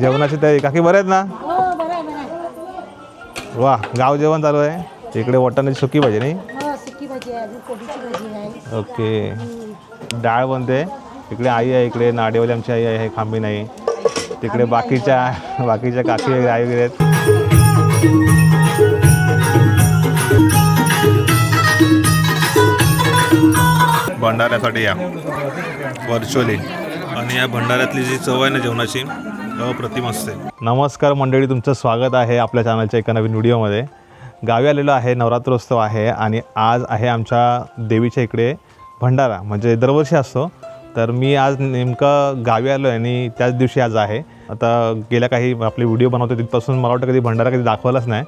जेवणाची तयारी. काकी बरे आहेत ना? हो वा गाव जेवण चालू आहे. इकडे वाटाण्याची सुकी भाजी नाही? हो सुकी भाजी आहे अजून कोबीची भाजी आहे. ओके. डाळ बनते. इकडे आई आहे इकडे नाडेवाली आमची आई आहे खांबी नाही. तिकडे बाकीच्या बाकीच्या काकी वगैरे आई वगैरे आहेत. भंडाऱ्यासाठी या. व्हर्च्युअली आणि या भंडाऱ्यातली जी चव आहे ना जेवणाची अप्रतिम असते. नमस्कार मंडळी तुमचं स्वागत आहे आपल्या चॅनलच्या एका नवीन व्हिडिओमध्ये. गावी आलेलो आहे नवरात्रोत्सव आहे आणि आज आहे आमच्या देवीच्या इकडे भंडारा म्हणजे दरवर्षी असतो. तर मी आज नेमकं गावी आलो आहे आणि त्याच दिवशी आज आहे. आता गेल्या काही आपले व्हिडिओ बनवतो तिथपासून मला वाटतं कधी भंडारा कधी दाखवलाच नाही.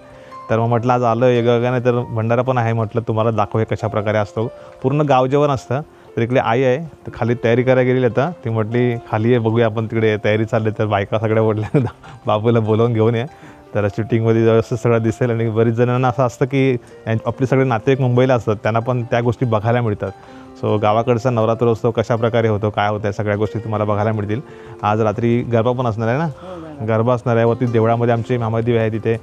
तर मग म्हटलं आज आलं वेगवेगळ्या तर भंडारा पण आहे म्हटलं तुम्हाला दाखव हे कशाप्रकारे असतो. पूर्ण गाव जेवण असतं. तर इकडे आई आहे तर खाली तयारी करायला गेलेली आता. ती म्हटली खाली आहे बघूया आपण तिकडे तयारी चालली तर बायका सगळ्या म्हटल्या बाबूला बोलवून घेऊन ये. तर शूटिंगमध्ये व्यवस्थित सगळं दिसेल आणि बरीच जणांना असं असतं की यां- आपले सगळे नातेवाईक मुंबईला असतात त्यांना पण त्या गोष्टी बघायला मिळतात. सो गावाकडचा नवरात्रोत्सव कशा प्रकारे होतो काय होतं या सगळ्या गोष्टी तुम्हाला बघायला मिळतील. आज रात्री गरबा पण असणार आहे ना? गरबा असणार आहे वरती देवळामध्ये आमचे मामादेवी आहे तिथे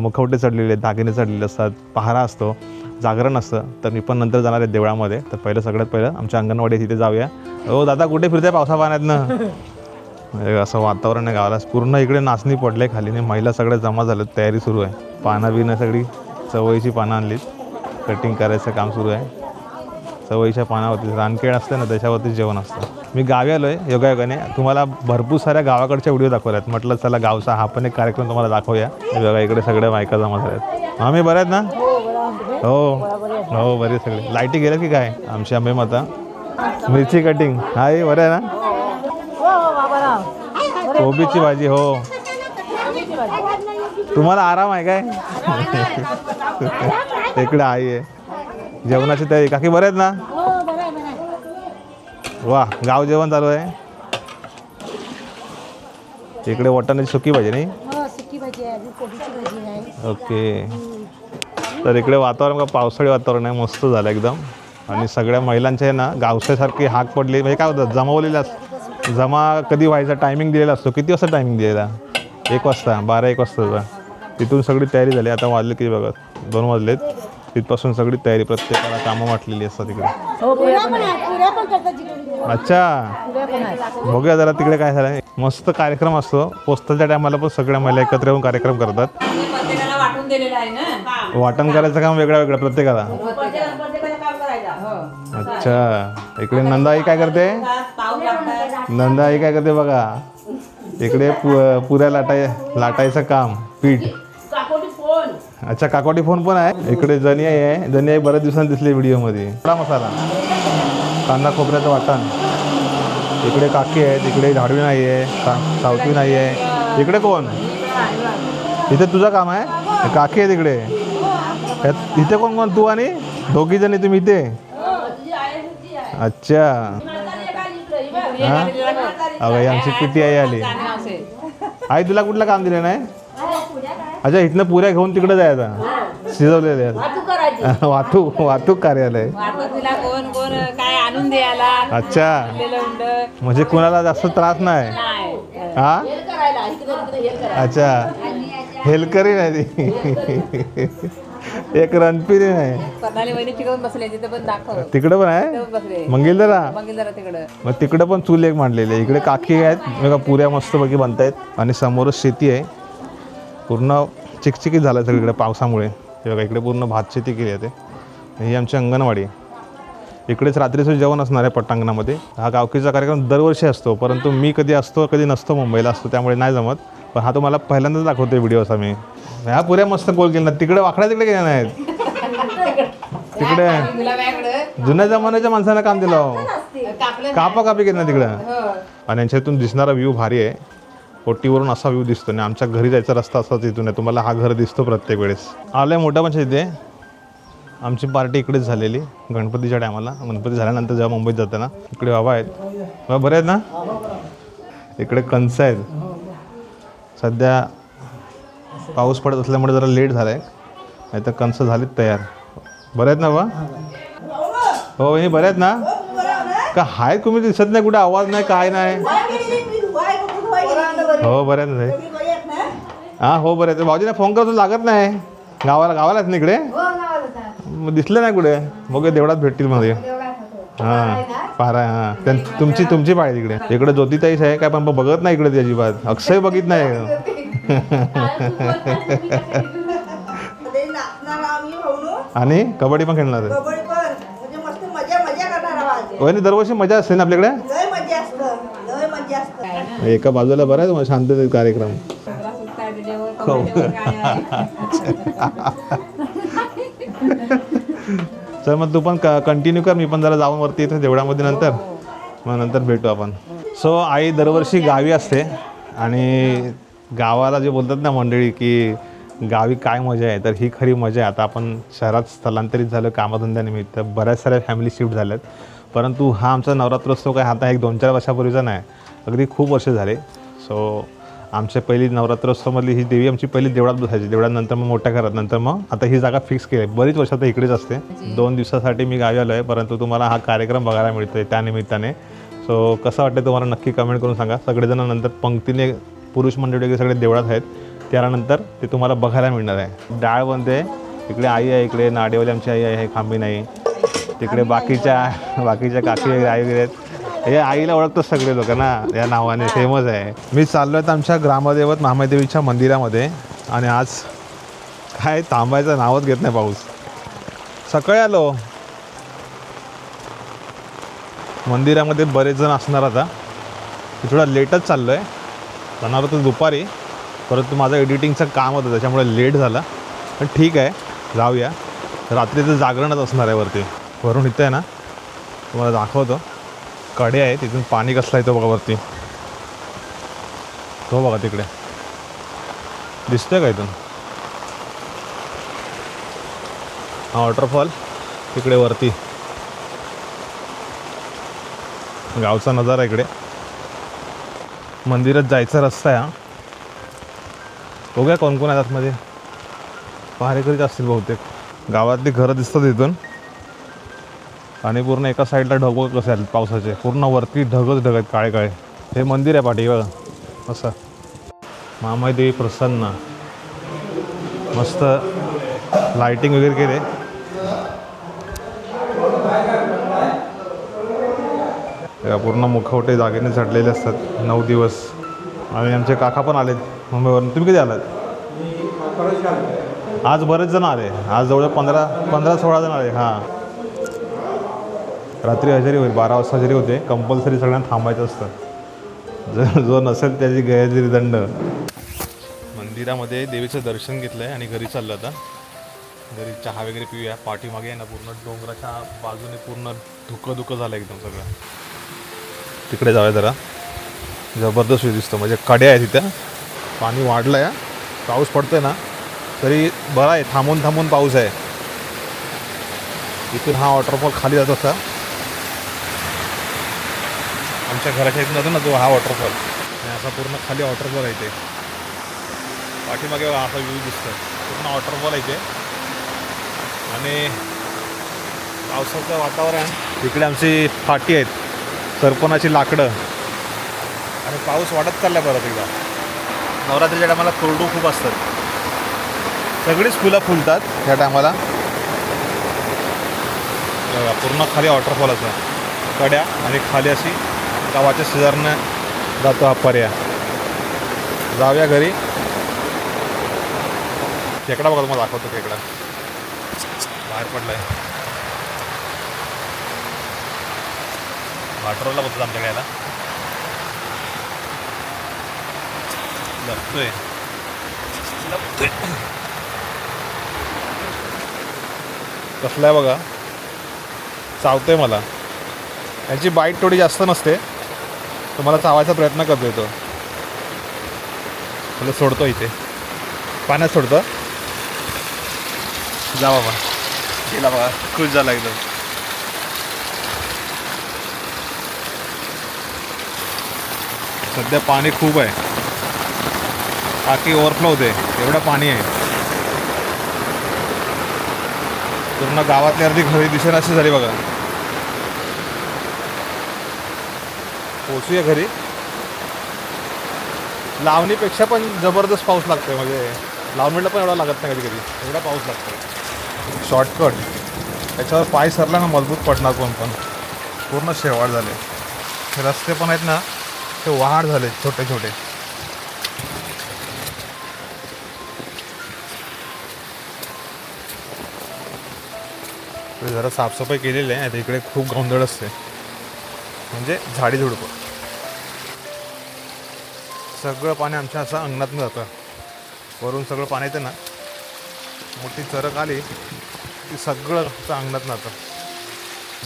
मुखवटे चढलेले दागिने चढलेले असतात पहारा असतो. जागरण असतं तर मी पण नंतर जाणार आहे देवळामध्ये. तर पहिलं सगळ्यात पहिलं आमच्या अंगणवाडी तिथे जाऊया. हो दादा कुठे फिरताय पावसा पाण्यातनं असं वातावरण आहे गावाला. पूर्ण इकडे नाचणी पडले खालीने महिला सगळ्या जमा झाल्यात. तयारी सुरू आहे. पानं बिनं सगळी चवळीची पानं आणलीत. कटिंग करायचं काम सुरू आहे. चवळीच्या पानावरती रानकेळ असतं ना त्याच्यावरती जेवण असतं. मी गावी आलो आहे योगायोगाने. तुम्हाला भरपूर साऱ्या गावाकडच्या व्हिडिओ दाखवल्यात. म्हटलं चला गावचा हा पण एक कार्यक्रम तुम्हाला दाखवूया. बघा इकडे सगळे बायका जमा झाल्यात. आम्ही बऱ्या आहेत ना? हो. हो बरे सगळे. लाईटी गेल्या की काय? आमची आंबे माता. मिरची कटिंग हाय बरं आहे ना? कोबीची भाजी हो. तुम्हाला आराम आहे काय? इकडे आई आहे. जेवणाची तयारी. काकी बरे आहेत ना? वा गाव जेवण चालू आहे. इकडे वाटाण्याची सुकी भाजी नाही? हो ओके. तर इकडे वातावरण का पावसाळी वातावरण आहे मस्त झालं एकदम. आणि सगळ्या महिलांच्या आहे ना गावसासारखी हाक पडली. म्हणजे काय होतं जमावलेला अस- जमा कधी व्हायचा टायमिंग दिलेला असतो? किती वाजता टायमिंग दिलेला? एक वाजता बारा एक वाजता तिथून सगळी तयारी झाली. आता वाजले किती बघा दोन वाजलेत. तिथपासून सगळी तयारी प्रत्येकाला कामं वाटलेली असतात तिकडे हो जिकडे अच्छा. बघूया जरा तिकडे काय झालं मस्त कार्यक्रम असतो. पोस्ताच्या टायमाला पण सगळ्या महिला एकत्र येऊन कार्यक्रम करतात. वाटून दिलेलं आहे ना? वाटण करायचं काम वेगळं वेगळं प्रत्येकाला. प्रत्येकाला प्रत्येकाला काम करायचं हो अच्छा. इकडे नंदाई काय करते? पाऊस लागतात नंदाई काय करते बघा? इकडे पु पुऱ्या लाटाय लाटायचं काम पीठ. काकोटी फोन. अच्छा काकोटी फोन पण आहे. इकडे जनियाई आहे. जनियाई बऱ्याच दिवसांनी दिसली व्हिडिओमध्ये थोडा मसाला. कांदा खोबऱ्याचं वाटण. इकडे काकी आहे इकडे झाडवी नाही आहे सावती नाही आहे. इकडे कोण? इथे तुझं काम आहे? काकी आहे तिकडे. इथे कोण कोण? तू आणि दोघी जणी तुम्ही इथे? अच्छा. हा? अगं आमची किती आई आली. आई तुला कुठलं काम दिलं नाही? अच्छा इथनं पुऱ्या घेऊन तिकडे जायचं. शिजवलेले वाहतूक वाहतूक कार्यालय. अच्छा. म्हणजे कुणाला जास्त त्रास नाही? नाही. हा? अच्छा. हेलकरी नाही ती. एक रणपिरी नाही. वहिनी बसले तिथे पण दाखव. तिकडं पण आहे? बसले. मंगिलदरा? तिकडं. मग तिकडं पण चूल एक मांडलेली आहे. इकडे काकी आहेत बघा पुऱ्या मस्त बघी बनतायत. आणि समोरच शेती आहे. पूर्ण चिकचिकीत झालं सगळीकडे पावसामुळे. हे बघा इकडे पूर्ण भात शेती केली आहे ते. ही आमची अंगणवाडी आहे. इकडेच रात्रीचं जेवण असणार आहे पट्टांगणामध्ये हा गावकीचा कार्यक्रम दरवर्षी असतो परंतु मी कधी असतो कधी नसतो मुंबईला असतो त्यामुळे नाही जमत. पण हा तुम्हाला पहिल्यांदाच दाखवतोय व्हिडिओ असा मी. ह्या पुऱ्या मस्त गोल केला तिकडे वाकड्या तिकडे गेल्या नाहीत. तिकडे. जुन्या जमान्याच्या माणसांना काम दिलं. कापा कापी केली ना तिकडं. आणि यांच्यातून दिसणारा व्ह्यू भारी आहे. ओटीवरून असा व्ह्यू दिसतो आणि आमच्या घरी जायचा रस्ता असाच इथून आहे. तुम्हाला हा घर दिसतो प्रत्येक वेळेस. आलं मोठा म्हणजे इथे आमची पार्टी इकडेच झालेली. गणपतीच्या टायमाला गणपती झाल्यानंतर जेव्हा मुंबईत जाते ना इकडे बाबा आहेत. बाबा बरे आहेत ना? इकडे कंस आहेत. सध्या पाऊस पडत असल्यामुळे जरा लेट झाला आहे नाही तर कंस झालीत तयार. बरे आहेत ना बा? हो वहिनी बरे आहेत ना? का हाय तुम्ही दिसत नाही कुठे आवाज नाही काय नाही? हो बरं आहे ना. हा हो बरं आहे भाऊजीने फोन करतो लागत नाही. गावाला गावाला आहेत ना इकडे? मग दिसलं नाही कुठे? मग देवळात भेटतील मध्ये हां. पारा हां. त्यां तुमची तुमची पाळी तिकडे. इकडे ज्योतिताईच आहे काय पण बघत नाही इकडे ती अजिबात अक्षय बघित नाही. नाचणार आम्ही आणि कबड्डी पण खेळणार आहे. कबड्डी पण म्हणजे मस्त मजा मजा करणार आहोत आज. वहिनी दरवर्षी मजा असते ना आपल्याकडे? लय मजा असतं लय मजा असतं एका बाजूला बरं आहे तुम्हाला शांततेत कार्यक्रम. हो. चल मग तू पण कंटिन्यू कर. मी पण जरा जाऊन वरती येतो देवळामध्ये नंतर. मग नंतर भेटू आपण. सो आई दरवर्षी गावी असते. आणि गावाला जे बोलतात ना मंडळी की गावी काय मजा आहे तर ही खरी मजा आहे. आता आपण शहरात स्थलांतरित झालं कामधंद्यानिमित्त. बऱ्याच साऱ्या फॅमिली शिफ्ट झाल्यात. परंतु हा आमचा नवरात्रोत्सव काय आता एक दोन चार वर्षापूर्वीचा नाही. अगदी खूप वर्ष झाले. सो आमच्या पहिली नवरात्रोत्सवमधली ही देवी आमची पहिली देवळात बसायची. देवळानंतर मग मोठ्या घरात नंतर मग आता ही जागा फिक्स केली. आहे बरीच वर्ष आता इकडेच असते. दोन दिवसासाठी मी गावी आलो आहे परंतु तुम्हाला हा कार्यक्रम बघायला मिळतोय त्यानिमित्ताने सो कसं वाटतं तुम्हाला नक्की कमेंट करून सांगा. सगळेजण नंतर पंक्तीने पुरुष मंडळी वगैरे सगळे देवळात आहेत. त्यानंतर ते तुम्हाला बघायला मिळणार आहे. डाळ बनते इकडे आई आहे इकडे नाडेवाली आमची आई आहे खांबी नाही. तिकडे बाकीच्या बाकीच्या काकी वगैरे आई वगैरे आहेत. हे आईला ओळखतात सगळे लोक ना या नावाने फेमस आहे. मी चाललो आहे आमच्या ग्रामदेवत महादेवीच्या मंदिरामध्ये आणि आज काय थांबायचं नावच घेत नाही पाऊस. सकाळी आलो. मंदिरामध्ये बरेच जण असणार आता. मी थोडा लेटच चाललो आहे जाणार होतं दुपारी. परंतु माझं एडिटिंगचं काम होतं त्याच्यामुळे लेट झाला. पण ठीक आहे जाऊया. रात्रीचं जागरणच असणार आहे वरती. वरून इथं आहे ना तुम्हाला दाखवतो. कडे आहे तिथून पाणी कसलं येतो बघा वरती. तो बघा तिकडे. दिसतोय का इथून? हा वॉटरफॉल तिकडे वरती. गावचा नजारा इकडे. मंदिरात जायचा रस्ता आहे हा. बघूया कोण कोण आहेत आतमध्ये. पहारेकरीच असतील बहुतेक. गावातली घरं दिसतात इथून. आणि पूर्ण एका साईडला ढग कसे आहेत पावसाचे. पूर्ण वरती ढगच ढग आहेत काळे काळे. हे मंदिर आहे पाठी बघा. असं. मामाई देवी प्रसन्न. मस्त लाइटिंग वगैरे केले. पूर्ण मुखवटे जागेने झडलेले असतात. नऊ दिवस. आणि आमचे काका पण आलेत. मुंबईवरून. तुम्ही किती आलात? आज बरेच जण आले. आज जवळ पंधरा पंधरा सोळा जण आले. हां. रात्री हजेरी होईल बारा वाजता हजेरी होते कंपल्सरी सगळ्यांना थांबायचं असतं. जर जो नसेल त्याची गैरहजेरी दंड. मंदिरामध्ये देवीचं दर्शन घेतलं आहे आणि घरी चाललं आता. घरी चहा वगैरे पिऊया पाठीमागे आहे ना पूर्ण डोंगराच्या बाजूने पूर्ण धुकं धुकं झालं एकदम सगळं. तिकडे जाऊया जरा. जबरदस्त व्यू दिसतो म्हणजे कड्या आहे तिथं पाणी वाढलं आहे पाऊस पडतोय ना तरी बरा आहे थांबून थांबून पाऊस आहे. इथून हा वॉटरफॉल खाली जात असता आमच्या घराच्या इथून जातो ना तो हा वॉटरफॉल आणि असा पूर्ण खाली वॉटरफॉल आहे ते पाठीमागे असा व्ह्यू दिसतो पूर्ण वॉटरफॉल आहे ते आणि पावसाचं वातावरण इकडे आमची फाटी आहेत. सरपणाची लाकडं. आणि पाऊस वाढत चालला परत एकदा. नवरात्रीच्या टायमाला कोरडू खूप असतात सगळीच फुलं फुलतात ह्या टायमाला. बघा पूर्ण खाली वॉटरफॉल असतात कड्या आणि खाली अशी गावाच्या शेजारनं जातो हा पर्याय. जाऊया घरी. खेकडा बघा तुम्हाला दाखवतो खेकडा. बाहेर पडलाय. वाटरला बघतो आमच्या घ्यायला लपतोय. लपतोय. कसलाय आहे बघा. चावतोय मला. याची बाईट थोडी जास्त नसते. तुम्हाला चावायचा प्रयत्न करतोय तो. तुला सोडतो इथे. पाण्यात सोडतो. जा बाबा. गेला बघा. खुश झाला एकदम. सध्या पाणी खूप आहे. टाकी ओव्हरफ्लो होते. एवढं पाणी आहे. पूर्ण गावातली अर्धी घरी दिसेन अशी झाली बघा. पोचूया घरी. लावणीपेक्षा पण जबरदस्त पाऊस लागतो आहे म्हणजे लावणीला पण एवढा लागत नाही कधी कधी एवढा पाऊस लागतो शॉर्टकट त्याच्यावर पाय सरला ना मजबूत पडणार कोण पण. पूर्ण शेवाळ झाले. हे रस्ते पण आहेत ना ते वाढ झाले छोटे छोटे जरा साफसफाई केलेली आहे आता इकडे खूप गोंधळ असते. म्हणजे झाडी झुडपं. सगळं पाणी आमच्या असं अंगणातून जातं. वरून सगळं पाणी येतं ना. मोठी चरक आली की सगळं असं अंगणात जातं.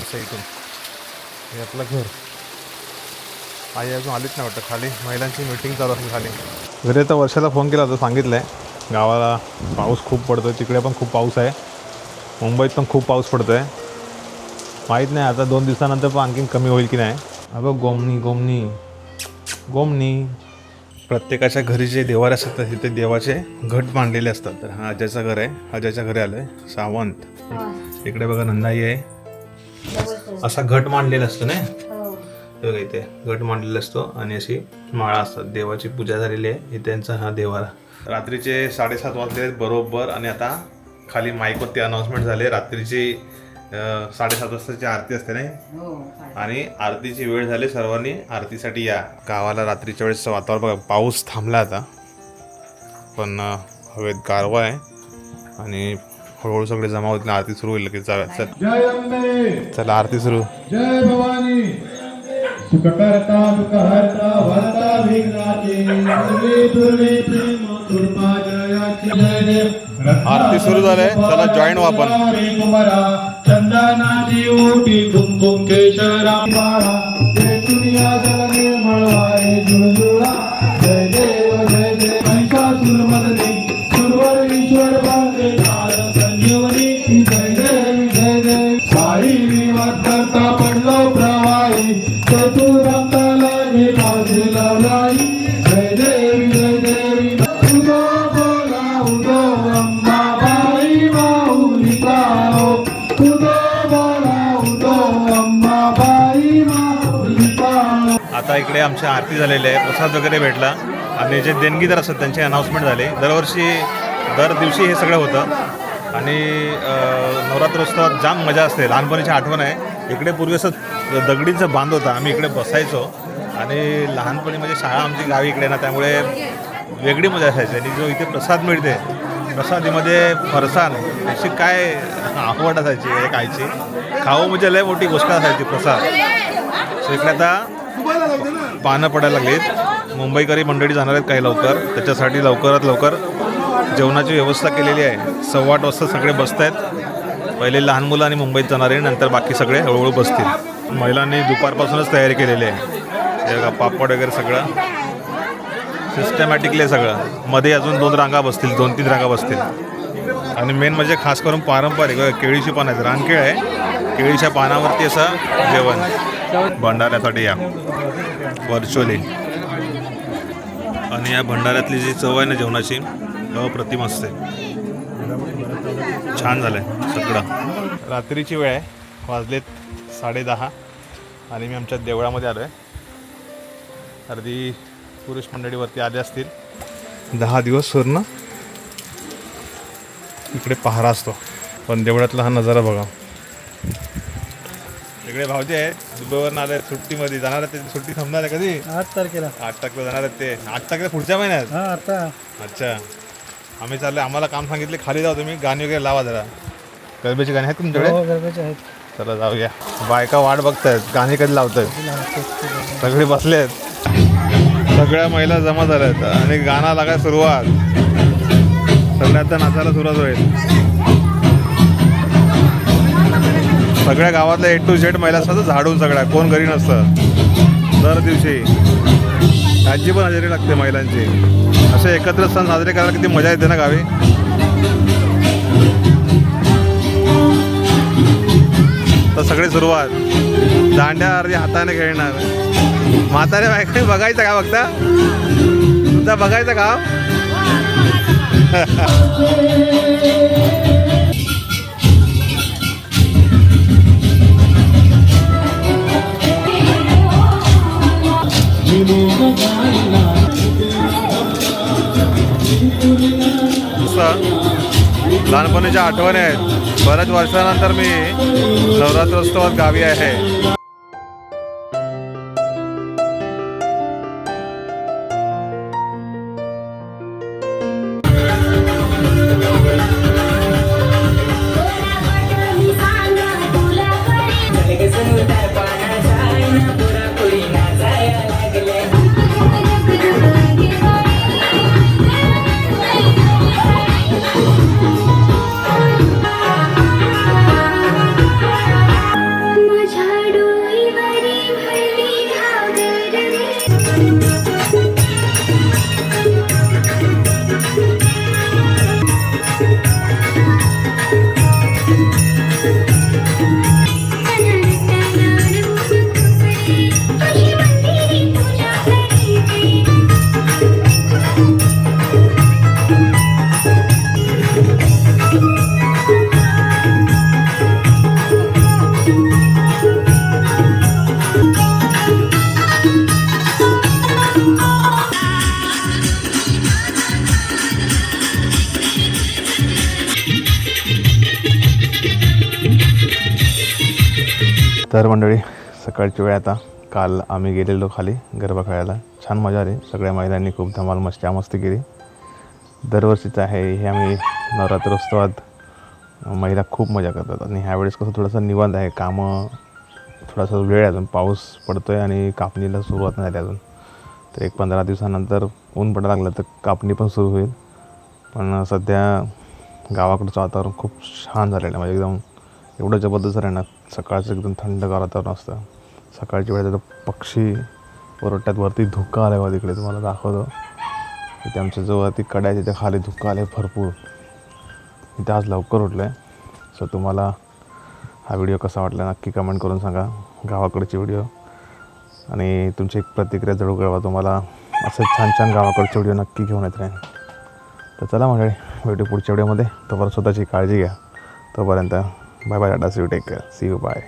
असं इथून. हे आपलं घर. आई अजून आलीच नाही वाटतं खाली. महिलांची मीटिंग चालू असेल खाली. घरी तर वर्षाला फोन केला होता सांगितलं आहे गावाला पाऊस खूप पडतो आहे तिकडे पण खूप पाऊस आहे. मुंबईत पण खूप पाऊस पडतो आहे माहीत नाही आता दोन दिवसानंतर पण आणखीन कमी होईल की नाही. अगं गोमनी गोमनी. गोमनी. प्रत्येकाच्या घरी जे देवारे असतात तिथे देवाचे घट मांडलेले असतात. तर हा आज्याचं घर आहे. आज्याच्या घरी आलं आहे सावंत इकडे बघा नंदाई आहे. असा घट मांडलेला असतो ना हे. बघा इथे घट मांडलेला असतो. आणि अशी माळा असतात. देवाची पूजा झालेली आहे. इथे त्यांचा हा देवारा. रात्रीचे साडेसात वाजले बरोबर. आणि आता खाली माईकवरती अनाऊन्समेंट झाले रात्रीची साडेसात वाजताची आरती असते नाही? आणि आरतीची वेळ झाली सर्वांनी आरतीसाठी या. गावाला रात्रीच्या वेळेस वातावरण बघा पाऊस थांबला आता. पण हवेत गारवा आहे. आणि हळूहळू सगळे जमा होत आरती सुरू होईल लगेच. चल चला. आरती सुरू. जय भवानी. सुखकर्ता दुःखहर्ता भरता विघ्नाची दुर्वे दुर्वे प्रेम कृपा जयाची जय जय. आरती सुरू झालंय. चला आपण. हरे कुमारा चंदनाची ओटी कुंकुम केशरा माळा. जय दुनिया जल निर्मळ वारे जुळजुळा. जय देव जय जय महिषासुर मदनी सुरवर ईश्वर बांधे. काल संजीवनी जय जय जय देव. साई विवाद करता पडलो प्रवाही. चतुरंगाला मी बाजू लावलाई आता आमच्या आरती झालेली आहे प्रसाद वगैरे भेटला. आणि जे देणगीदार असतात त्यांची अनाऊन्समेंट झाले. दरवर्षी दर दिवशी हे सगळं होतं. आणि नवरात्रोत्सवात जाम मजा असते. लहानपणीची आठवण आहे. इकडे पूर्वी असं दगडीचं बांध होता. आम्ही इकडे बसायचो. आणि लहानपणी म्हणजे शाळा आमची गावी इकडे ना त्यामुळे वेगळी मजा असायची. आणि जो इथे प्रसाद मिळते प्रसादीमध्ये फरसाण अशी काय आवड असायची हे खायची खाऊ म्हणजे लय मोठी गोष्ट असायची प्रसाद. सो इकडे आता पानं पडायला लागलीत. मुंबईकरी मंडळी जाणार आहेत काही लवकर. त्याच्यासाठी लवकरात लवकर जेवणाची व्यवस्था केलेली आहे. सव्वा आठ वाजता सगळे बसत आहेत पहिले लहान मुलं आणि मुंबईत जाणारे नंतर बाकी सगळे हळूहळू बसतील. महिलांनी दुपारपासूनच तयारी केलेली आहे. बघा पापड वगैरे सगळं. सिस्टमॅटिकली आहे सगळं. मध्ये अजून दोन रांगा बसतील दोन तीन रांगा बसतील. आणि मेन म्हणजे खास करून पारंपरिक केळीची पानं आहेत. रानकेळ आहे. केळीच्या पानावरती असं जेवण. भंडाऱ्यासाठी या. व्हर्च्युअली आणि या भंडाऱ्यातली जी चव आहे ना जेवणाची अप्रतिम असते. छान झालं आहे सगळं. रात्रीची वेळ आहे. वाजलेत साडेदहा आणि मी आमच्या देवळामध्ये आलो आहे अर्धी पुरुष मंडळीवरती आले असतील. दहा दिवस पूर्ण इकडे पहारा असतो. पण देवळातला हा नजारा बघा. इकडे भावजे आहेत दुबईवरून आले सुट्टीमध्ये जाणार आहेत ते. सुट्टी थांबणार आहे कधी? आठ तारखेला. आठ तारखेला जाणार आहेत ते. आठ तारखेला पुढच्या महिन्यात? हा आता. अच्छा. आम्ही चालले आम्हाला काम सांगितले. खाली जाऊ तुम्ही. गाणी वगैरे लावा जरा. गरबेची गाणी आहेत तुमच्याकडे? गरजेचे आहेत. चला जाऊया. बायका वाट बघतायत. गाणी कधी लावतायत? सगळे बसले आहेत सगळ्या महिला जमा झाल्यात. आणि गाणं लागायला सुरुवात. सगळ्या आता नाचायला सुरुवात होईल. सगळ्या गावातल्या ए टू झेड महिला असतात झाडून सगळ्या. कोण घरी नसतं. दर दिवशी. आजी पण हजेरी लागते महिलांची. असे एकत्र सण साजरे करायला किती मजा येते ना गावी? तर सगळी सुरुवात. दांड्या अर्धी हाताने खेळणार. म्हातारे बायकाने बघायचं का बघता तुमचा बघायचं का? लहानपणीच्या आठवणी आहेत. बऱ्याच वर्षानंतर मी नवरात्रोत्सवात गावी आहे. तर मंडळी. सकाळची वेळ आता. काल आम्ही गेलेलो खाली गरबा खेळायला. छान मजा आली. सगळ्या महिलांनी खूप धमाल मस्त्या मस्ती केली. दरवर्षीचं आहे हे आम्ही नवरात्रोत्सवात महिला खूप मजा करतात. आणि ह्यावेळेस कसं थोडंसं निवांत आहे. कामं थोडासा वेळ आहे अजून. पाऊस पडतो आहे आणि कापणीला सुरुवात नाही झाली अजून. तर एक पंधरा दिवसानंतर ऊन पडायला लागलं तर कापणी पण सुरू होईल. पण सध्या गावाकडचं वातावरण खूप छान झालेलं आहे. म्हणजे एकदम एवढं जबरदस्त आहे ना सकाळचं एकदम थंडगार वातावरण असतं. सकाळची वेळेला पक्षी ओरडतात वरती धुक्का आलं बघा तिकडे तुम्हाला दाखवतो. इथे आमच्या जो वरती कड्या तिथे खाली धुक्का आले भरपूर. इथे आज लवकर उठलं आहे सो तुम्हाला हा व्हिडिओ कसा वाटला नक्की कमेंट करून सांगा गावाकडचे व्हिडिओ आणि तुमची एक प्रतिक्रिया जरूर कळवा तुम्हाला असे छान छान गावाकडचे व्हिडिओ नक्की घेऊन येत नाही तर चला मंडळी भेटू पुढच्या व्हिडिओमध्ये तोपर्यंत स्वतःची काळजी घ्या. तोपर्यंत bye bye Tata see you take care see you bye